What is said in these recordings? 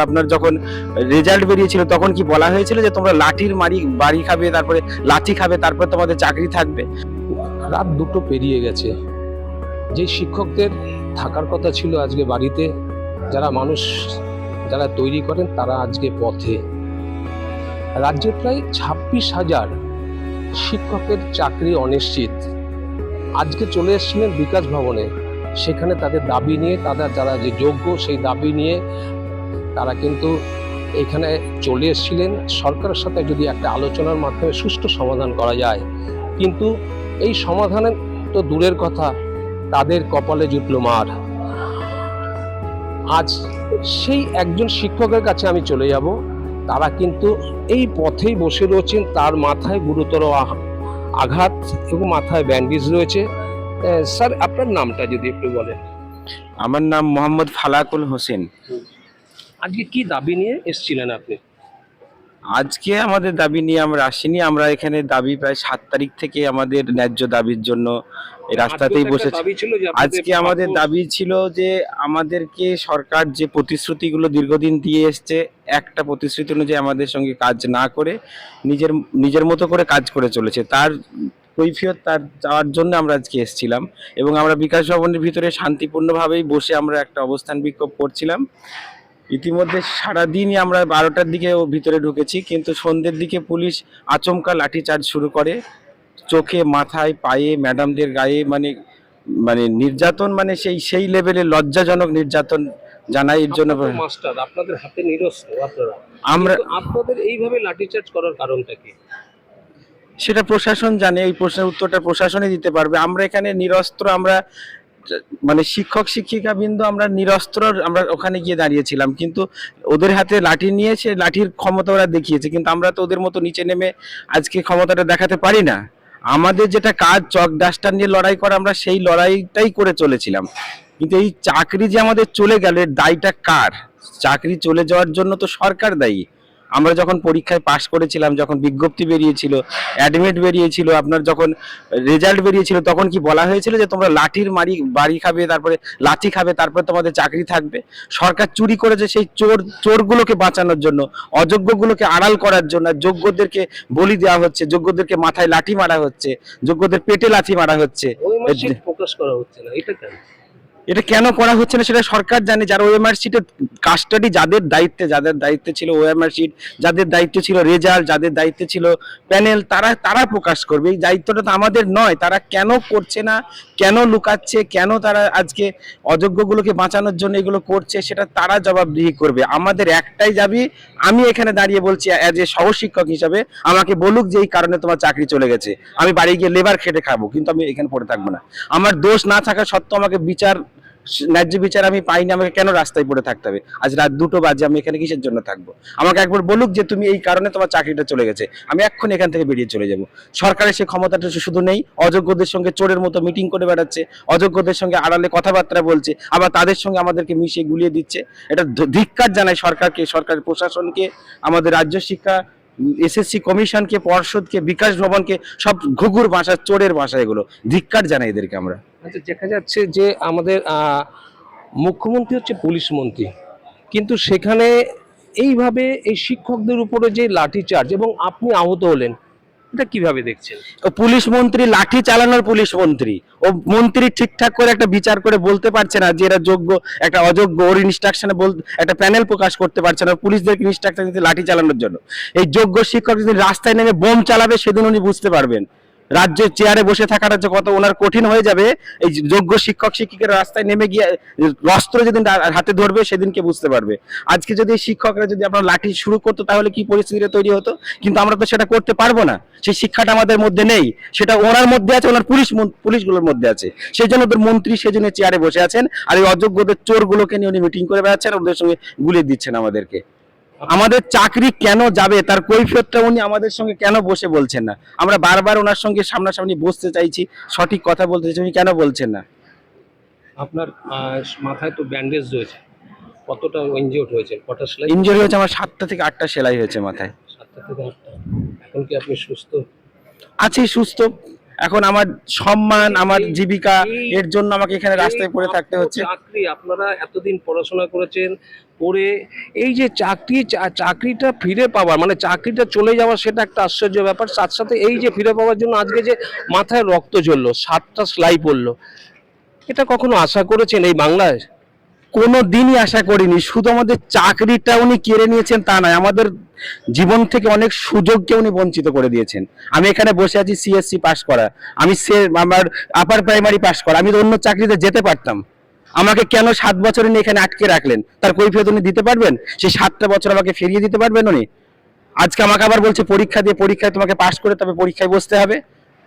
আপনার যখন রেজাল্ট বেরিয়েছিল, তখন কি বলা হয়েছিল যে তোমরা লাঠির মারি, বাড়ি খাবে, তারপরে লাঠি খাবে, তারপরে তোমাদের চাকরি থাকবে? রাত দুটো পেরিয়ে গেছে। যে শিক্ষকদের থাকার কথা ছিল আজকে বাড়িতে, যারা মানুষ যারা তৈরি করেন, তারা আজকে পথে। রাজ্যে প্রায় ছাব্বিশ হাজার শিক্ষকের চাকরি অনিশ্চিত। আজকে চলে এসেছিলেন বিকাশ ভবনে। সেখানে তাদের দাবি নিয়ে, তাদের যারা যে যোগ্য, সেই দাবি নিয়ে তারা কিন্তু এখানে চলে এসেছিলেন। সরকারের সাথে যদি একটা আলোচনার মাধ্যমে সুষ্ঠু সমাধান করা যায়। কিন্তু এই সমাধানের তো দূরের কথা তাদের কপালে জুটল মার। আজ সেই একজন শিক্ষকের কাছে আমি চলে যাব। তারা কিন্তু এই পথেই বসে রয়েছেন তার মাথায় গুরুতর আঘাত এবং মাথায় ব্যান্ডেজ রয়েছে। স্যার আপনার নামটা যদি একটু বলেন। আমার নাম মোহাম্মদ ফালাকুল হোসেন। আজকে কি দাবি নিয়ে এসেছিলেন আপনি? আজকে আমাদের দাবি নিয়ে আমরা আসিনি। আমরা এখানে দাবি প্রায় সাত তারিখ থেকে আমাদের ন্যায্য দাবির জন্য এই রাস্তাতেই বসেছি। আজকে আমাদের দাবি ছিল যে আমাদেরকে সরকার যে প্রতিশ্রুতিগুলো দীর্ঘদিন দিয়ে এসছে একটা প্রতিশ্রুতি অনুযায়ী আমাদের সঙ্গে কাজ না করে নিজের নিজের মতো করে কাজ করে চলেছে। তার কৈফিয়ত তার যাওয়ার জন্য আমরা আজকে এসেছিলাম এবং আমরা বিকাশ ভবনের ভিতরে শান্তিপূর্ণভাবেই বসে আমরা একটা অবস্থান বিক্ষোভ করছিলাম। ইতিমধ্যে সারাদিনই আমরা বারোটার দিকে ও ভিতরে ঢুকেছি কিন্তু সন্ধ্যের দিকে পুলিশ আচমকা লাঠিচার্জ শুরু করে। চোখে মাথায় পায়ে ম্যাডামদের গায়ে মানে মানে নির্যাতন মানে সেই সেই লেভেলে লজ্জাজনক নির্যাতন জানাই এর জন্য মাস্টার আপনাদের হাতে নিরস্ত্র আপনারা। আমরা আপনাদের এইভাবে লাঠিচার্জ করার কারণটা কি? সেটা প্রশাসন জানে এই প্রশ্নের উত্তরটা প্রশাসনই দিতে পারবে। আমরা এখানে নিরস্ত্র আমরা মানে শিক্ষক শিক্ষিকা বিন্দু আমরা নিরস্ত্র, আমরা ওখানে গিয়ে দাঁড়িয়েছিলাম। কিন্তু ওদের হাতে লাঠি নিয়েছে লাঠির ক্ষমতা ওরা দেখিয়েছে। কিন্তু আমরা তো ওদের মতো নিচে নেমে আজকে ক্ষমতাটা দেখাতে পারি না। আমাদের যেটা কাজ, চক ডাস্টার নিয়ে লড়াই করা, আমরা সেই লড়াইটাই করে চলেছিলাম। কিন্তু এই চাকরি যে আমাদের চলে গেল, এর দায়টা কার? চাকরি চলে যাওয়ার জন্য তো সরকার দায়ী। আমরা যখন পরীক্ষায় পাশ করেছিলাম, যখন বিজ্ঞপ্তি বেরিয়েছিল অ্যাডমিট বেরিয়েছিল, আপনার যখন রেজাল্ট বেরিয়েছিল, তখন কি বলা হয়েছিল যে তোমরা লাঠির মারি, বাড়ি খাবে, তারপরে লাঠি খাবে, তারপরে তোমাদের চাকরি থাকবে? সরকার চুরি করেছে সেই চোর, চোরগুলোকে বাঁচানোর জন্য, অযোগ্যগুলোকে আড়াল করার জন্য যোগ্যদেরকে বলি দেওয়া হচ্ছে, যোগ্যদেরকে মাথায় লাঠি মারা হচ্ছে, যোগ্যদের পেটে লাঠি মারা হচ্ছে। ফোকাস করা হচ্ছে না, এটা কেন? এটা কেন করা হচ্ছে না সেটা সরকার জানে। যারা ওএমআর শিটের কাস্টাডি যাদের দায়িত্বে যাদের দায়িত্বে ছিল ওএমআর শিট যাদের দায়িত্ব ছিল রেজাল্ট যাদের দায়িত্বে ছিল প্যানেল তারা তারা প্রকাশ করবে। এই দায়িত্বটা তো আমাদের নয়। তারা কেন করছে না? কেন লুকাচ্ছে? কেন তারা আজকে অযোগ্যগুলোকে বাঁচানোর জন্য এগুলো করছে? সেটা তারা জবাবদিহি করবে। আমাদের একটাই দাবি, আমি এখানে দাঁড়িয়ে বলছি অ্যাজ এ সহশিক্ষক হিসাবে, আমাকে বলুক যে এই কারণে তোমার চাকরি চলে গেছে। আমি বাড়ি গিয়ে লেবার খেটে খাব, কিন্তু আমি এখানে পড়ে থাকব না। আমার দোষ না থাকা সত্ত্বেও আমাকে বিচার ন্যায্য বিচার আমি পাইনি, আমাকে কেন রাস্তায় পড়ে থাকতে হবে? আজ রাত দুটো বাজে, আমি এখানে কিসের জন্য থাকব? আমাকে একবার বলুক যে তুমি এই কারণে তোমার চাকরিটা চলে গেছে। আমি এক্ষুনি এখান থেকে বেরিয়ে চলে যাব। সরকারের সেই ক্ষমতাটা শুধু নেই, অযোগ্যদের সঙ্গে চোরের মতো মিটিং করে বেড়াচ্ছে, অযোগ্যদের সঙ্গে আড়ালে কথাবার্তা বলছে, আবার তাদের সঙ্গে আমাদেরকে মিশিয়ে গুলিয়ে দিচ্ছে। এটা ধিক্কার জানায় সরকারকে সরকারের প্রশাসনকে, আমাদের রাজ্য শিক্ষা এসএসসি কমিশনকে, পর্ষদকে, বিকাশ ভবনকে, সব ঘুঘুর ভাষা, চোরের ভাষা এগুলো। ধিক্কার জানাই এদেরকে আমরা। আচ্ছা দেখা যাচ্ছে যে আমাদের মুখ্যমন্ত্রী হচ্ছে পুলিশ মন্ত্রী। কিন্তু সেখানে এইভাবে এই শিক্ষকদের উপরে যে লাঠিচার্জ এবং আপনি আহত হলেন এটা কীভাবে দেখছেন? পুলিশ মন্ত্রী, লাঠি চালানোর পুলিশ মন্ত্রী। ও মন্ত্রী ঠিকঠাক করে একটা বিচার করে বলতে পারছে না যে এরা যোগ্য, একটা অযোগ্য, ওর ইনস্ট্রাকশনে বল, একটা প্যানেল প্রকাশ করতে পারছে না, পুলিশদেরকে ইনস্ট্রাকশন দিতে লাঠি চালানোর জন্য। এই যোগ্য শিক্ষক যদি রাস্তায় নেমে বোম চালাবে, সেদিন উনি বুঝতে পারবেন। রাজ্যের চেয়ারে বসে থাকাটা যে কত ওনার কঠিন হয়ে যাবে, এই যোগ্য শিক্ষক, শিক্ষিকারা রাস্তায় নেমে গিয়ে অস্ত্র যেদিন হাতে ধরবে, সেদিনকে বুঝতে পারবে। আজকে যদি শিক্ষকরা যদি আপনার লাঠি শুরু করতো, তাহলে কি পরিস্থিতিটা তৈরি হতো? কিন্তু আমরা তো সেটা করতে পারব না। সেই শিক্ষাটা আমাদের মধ্যে নেই। সেটা ওনার মধ্যে আছে, ওনার পুলিশ পুলিশগুলোর মধ্যে আছে। সেই জন্য ওদের মন্ত্রী সেজন্য চেয়ারে বসে আছেন। আর এই অযোগ্যদের চোরগুলোকে নিয়ে উনি মিটিং করে বেড়াচ্ছেন ওদের সঙ্গে গুলিয়ে দিচ্ছেন আমাদেরকে। আমাদের চাকরি কেন যাবে তার কৈফিয়তটা উনি আমাদের সঙ্গে কেন বসে বলছেন না? আমরা বারবার ওনার সঙ্গে সামনাসামনি বসতে চাইছি সঠিক কথা বলতে চাইছি উনি কেন বলছেন না? আপনার মাথায় তো ব্যান্ডেজ রয়েছে। কতটা ইনজিওর্ড হয়েছে কটা সেলাই ইঞ্জুরি হয়েছে আমার সাতটা থেকে আটটা সেলাই হয়েছে মাথায়। সাতটা থেকে আটটা। এখন কি আপনি সুস্থ? আছি সুস্থ। এখন আমার সম্মান আমার জীবিকা এর জন্য আমাকে এখানে রাস্তায় পড়ে থাকতে হচ্ছে। চাকরি আপনারা এতদিন পড়াশোনা করেছেন পড়ে এই যে চাকরি চাকরিটা ফিরে পাওয়ার মানে চাকরিটা চলে যাওয়া সেটা একটা আশ্চর্য ব্যাপার। সাথে সাথে এই যে ফিরে পাওয়ার জন্য আজকে যে মাথায় রক্ত জ্বললো সাতটা সেলাই পড়ল এটা কখনো আশা করেছেন এই বাংলায়? কোনো দিনই আশা করিনি। শুধু আমাদের চাকরিটা উনি কেড়ে নিয়েছেন তা নয়, আমাদের জীবন থেকে অনেক সুযোগকে উনি বঞ্চিত করে দিয়েছেন। আমি এখানে বসে আছি সিএসসি পাস করা। আমি সে আমার আপার প্রাইমারি পাস করা। আমি তো অন্য চাকরিতে যেতে পারতাম। আমাকে কেন সাত বছর উনি এখানে আটকে রাখলেন? তার কৈফিয়ত উনি দিতে পারবেন? সেই সাতটা বছর আমাকে ফিরিয়ে দিতে পারবেন উনি? আজকে আমাকে আবার বলছে, পরীক্ষা দিয়ে পরীক্ষায় তোমাকে পাস করে তবে পরীক্ষায় বসতে হবে।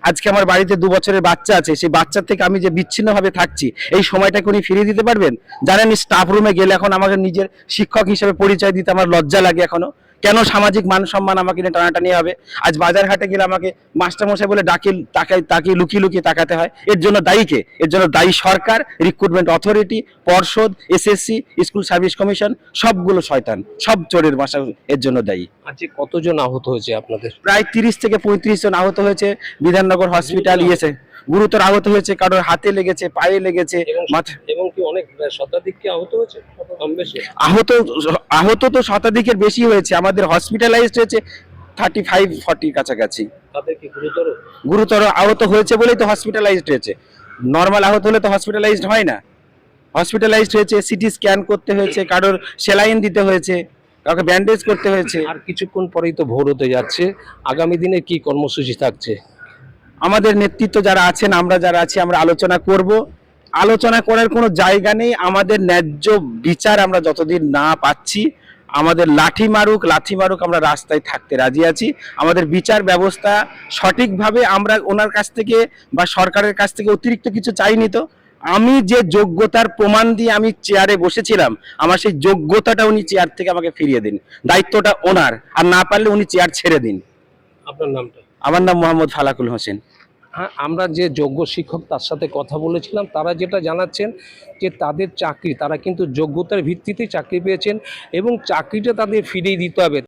আজকে আমার বাড়িতে দু বছরের বাচ্চা আছে, সেই বাচ্চার থেকে আমি যে বিচ্ছিন্নভাবে থাকছি, এই সময়টাকে উনি ফিরিয়ে দিতে পারবেন? জানেন স্টাফ রুমে গেলে এখন আমাকে নিজের শিক্ষক হিসেবে পরিচয় দিতে আমার লজ্জা লাগে এখনও। কেন সামাজিক মান সম্মান আমাকে নিয়ে টানাটানি হবে? আজ বাজার হাটে গেলে আমাকে মাস্টার মশাই বলে ডাকে তাকাই তাকিয়ে লুকিয়ে লুকিয়ে তাকাতে হয়। এর জন্য দায়ী কে? এর জন্য দায়ী সরকার রিক্রুটমেন্ট অথরিটি পর্ষদ এসএসসি স্কুল সার্ভিস কমিশন সবগুলো শয়তান সব চোরের বাসা এর জন্য দায়ী। আজকে কতজন আহত হয়েছে আপনাদের? প্রায় তিরিশ থেকে পঁয়ত্রিশ জন আহত হয়েছে বিধাননগর হসপিটাল ইয়েছে গুরুতর আহত হয়েছে কারোর হাতে লেগেছে পায়ে লেগেছে এবং মাথা এবং কি অনেক শতাধিককে আহত হয়েছে? আহত আহত তো শতাধিকের বেশি হয়েছে আমাদের হসপিটালাইজড হয়েছে থার্টি ফাইভ ফর্টির কাছাকাছি গুরুতর? গুরুতর আহত হয়েছে বলেই তো হসপিটালাইজড হয়েছে। নর্মাল আহত হলে তো হসপিটালাইজড হয় না। হসপিটালাইজড হয়েছে সিটি স্ক্যান করতে হয়েছে কারোর সেলাইন দিতে হয়েছে কাউকে ব্যান্ডেজ করতে হয়েছে। আর কিছুক্ষণ পরেই তো ভোর হতে যাচ্ছে। আগামী দিনে কি কর্মসূচি থাকছে? আমাদের নেতৃত্ব যারা আছেন, আমরা যারা আছি, আমরা আলোচনা করব। আলোচনা করার কোনো জায়গা নেই। আমাদের ন্যায্য বিচার আমরা যতদিন না পাচ্ছি, আমাদের লাঠি মারুক লাঠি মারুক আমরা রাস্তায় থাকতে রাজি আছি। আমাদের বিচার ব্যবস্থা সঠিকভাবে আমরা ওনার কাছ থেকে বা সরকারের কাছ থেকে অতিরিক্ত কিছু চাইনি তো। আমি যে যোগ্যতার প্রমাণ দিয়ে আমি চেয়ারে বসেছিলাম, আমার সেই যোগ্যতাটা উনি চেয়ার থেকে আমাকে ফিরিয়ে দিন। দায়িত্বটা ওনার, আর না পারলে উনি চেয়ার ছেড়ে দিন। আপনার নামটা? আমার নাম মোহাম্মদ ফালাকুল হোসেন। হ্যাঁ আমরা যে যোগ্য শিক্ষক তার সাথে কথা বলেছিলাম, তারা যেটা জানাচ্ছেন যে তাদের চাকরি, তারা কিন্তু যোগ্যতার ভিত্তিতে চাকরি পেয়েছেন এবং চাকরিটা তাদের ফিরিয়ে দিতে হবে।